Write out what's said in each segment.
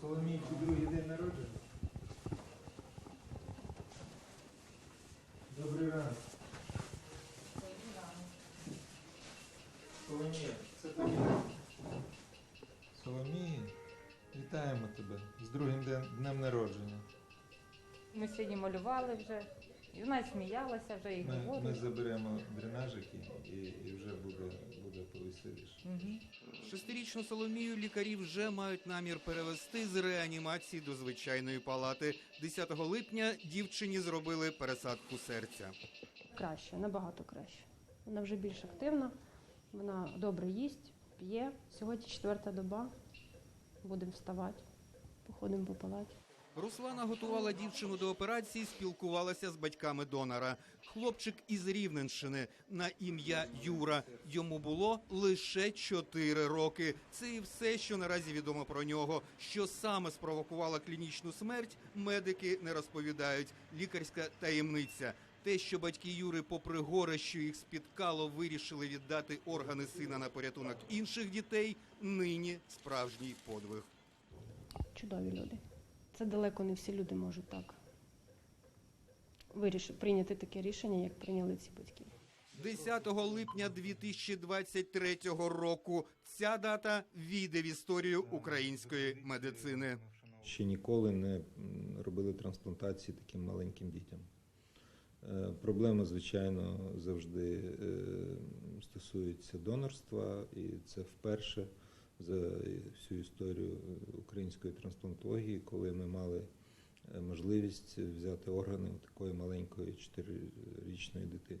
Соломійці другий день народження. Добрий ранок. Соломія, це тобі. Соломія, вітаємо тебе з другим днем народження. Ми сьогодні малювали вже. І вона сміялася вже і Ми, ми говорить. заберемо дренажики і, і вже буде, буде повеселіше. Мгм. Шестирічну Соломію лікарі вже мають намір перевести з реанімації до звичайної палати. 10 липня дівчині зробили пересадку серця. Краще, набагато краще. Вона вже більш активна, вона добре їсть, п'є. Сьогодні четверта доба. Будемо вставати, походимо по палаті. Руслана готувала дівчину до операції, спілкувалася з батьками донора. Хлопчик із Рівненщини на ім'я Юра. Йому було лише 4 роки. Це і все, що наразі відомо про нього. Що саме спровокувало клінічну смерть, медики не розповідають. Лікарська таємниця. Те, що батьки Юри, попри горе, що їх спіткало, вирішили віддати органи сина на порятунок інших дітей, нині справжній подвиг. Чудові люди. Це далеко не всі люди можуть так вирішити, прийняти таке рішення, як прийняли ці батьки. 10 липня 2023 року ця дата війде в історію української медицини. Ще ніколи не робили трансплантації таким маленьким дітям. Е, Проблема, звичайно, завжди е, стосується донорства, і це вперше за всю історію е, української трансплантології, коли ми мали е, можливість взяти органи у такої маленької чотирирічної дитини.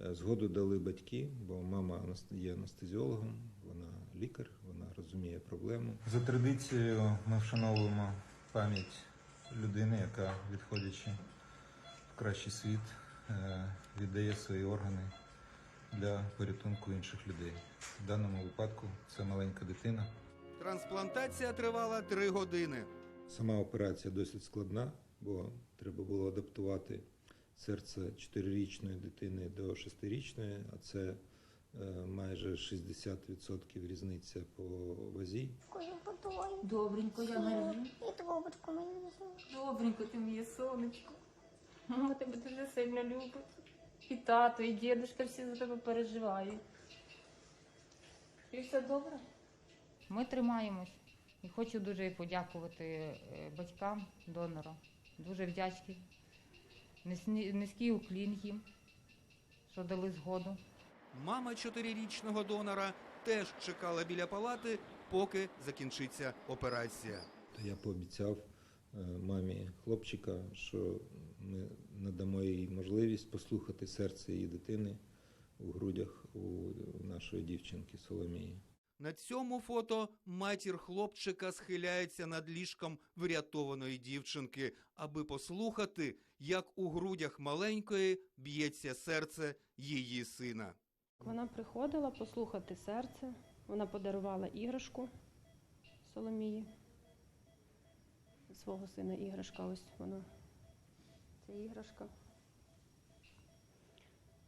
Е, Згоду дали батьки, бо мама є анестезіологом, вона лікар, вона розуміє проблему. За традицією ми вшановуємо пам'ять людини, яка, відходячи в кращий світ, віддає свої органи для порятунку інших людей. В даному випадку це маленька дитина. Трансплантація тривала три години. Сама операція досить складна, бо треба було адаптувати серце 4-річної дитини до 6-річної, а це е, майже 60% різниця по вазі. Добренько, я Марія. І трубочку мені. Добренько, ти моє сонечко. Мама тебе дуже сильно любить. І тато, і дідушка всі за тебе переживають. І все добре? Ми тримаємось. І хочу дуже подякувати е, батькам донора. Дуже вдячні. Низькі- Низький уклін їм, що дали згоду. Мама чотирирічного донора теж чекала біля палати, поки закінчиться операція. То я пообіцяв мамі хлопчика, що ми надамо їй можливість послухати серце її дитини у грудях у нашої дівчинки Соломії. На цьому фото матір хлопчика схиляється над ліжком врятованої дівчинки, аби послухати, як у грудях маленької б'ється серце її сина. Вона приходила послухати серце, вона подарувала іграшку Соломії. Свого сина іграшка, ось вона. Це іграшка.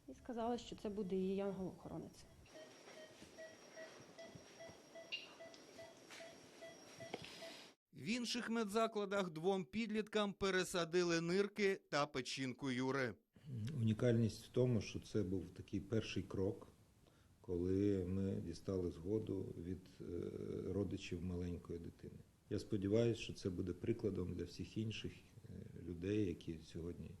І сказала, що це буде її янгол-охоронець. В інших медзакладах двом підліткам пересадили нирки та печінку Юри. Унікальність в тому, що це був такий перший крок, коли ми дістали згоду від е, родичів маленької дитини. Я сподіваюся, що це буде прикладом для всіх інших е, людей, які сьогодні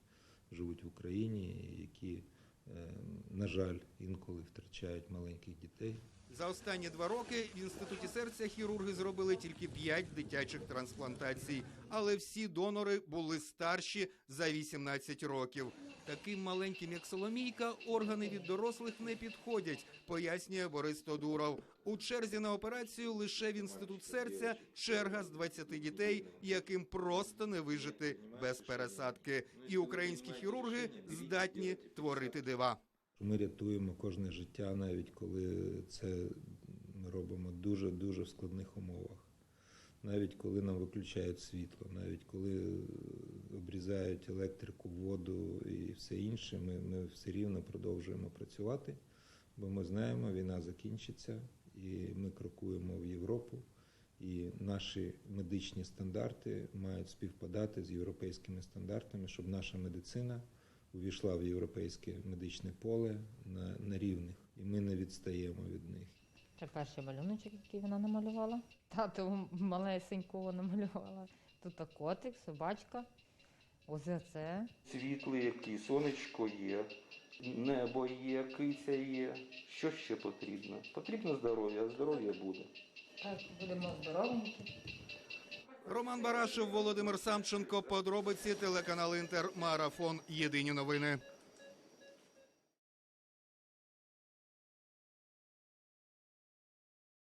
живуть в Україні, які, е, на жаль, інколи втрачають маленьких дітей. За останні два роки в інституті серця хірурги зробили тільки 5 дитячих трансплантацій, але всі донори були старші за 18 років. Таким маленьким, як Соломійка, органи від дорослих не підходять, пояснює Борис Тодуров. У черзі на операцію лише в інститут серця черга з 20 дітей, яким просто не вижити без пересадки. І українські хірурги здатні творити дива. Ми рятуємо кожне життя, навіть коли це ми робимо дуже дуже в складних умовах. Навіть коли нам виключають світло, навіть коли е, обрізають електрику, воду і все інше, ми, ми все рівно продовжуємо працювати, бо ми знаємо, війна закінчиться, і ми крокуємо в Європу, І наші медичні стандарти мають співпадати з європейськими стандартами, щоб наша медицина увійшла в європейське медичне поле на, на рівних, і ми не відстаємо від них. Це перший малюночок, який вона намалювала. Тато малесенького намалювала. Тут котик, собачка. Ось це. Світлий який, сонечко є, небо є, киця є. Що ще потрібно? Потрібно здоров'я, а здоров'я буде. Так, будемо здоровенькі. Роман Барашев, Володимир Самченко. Подробиці телеканал Інтер. Марафон. Єдині новини.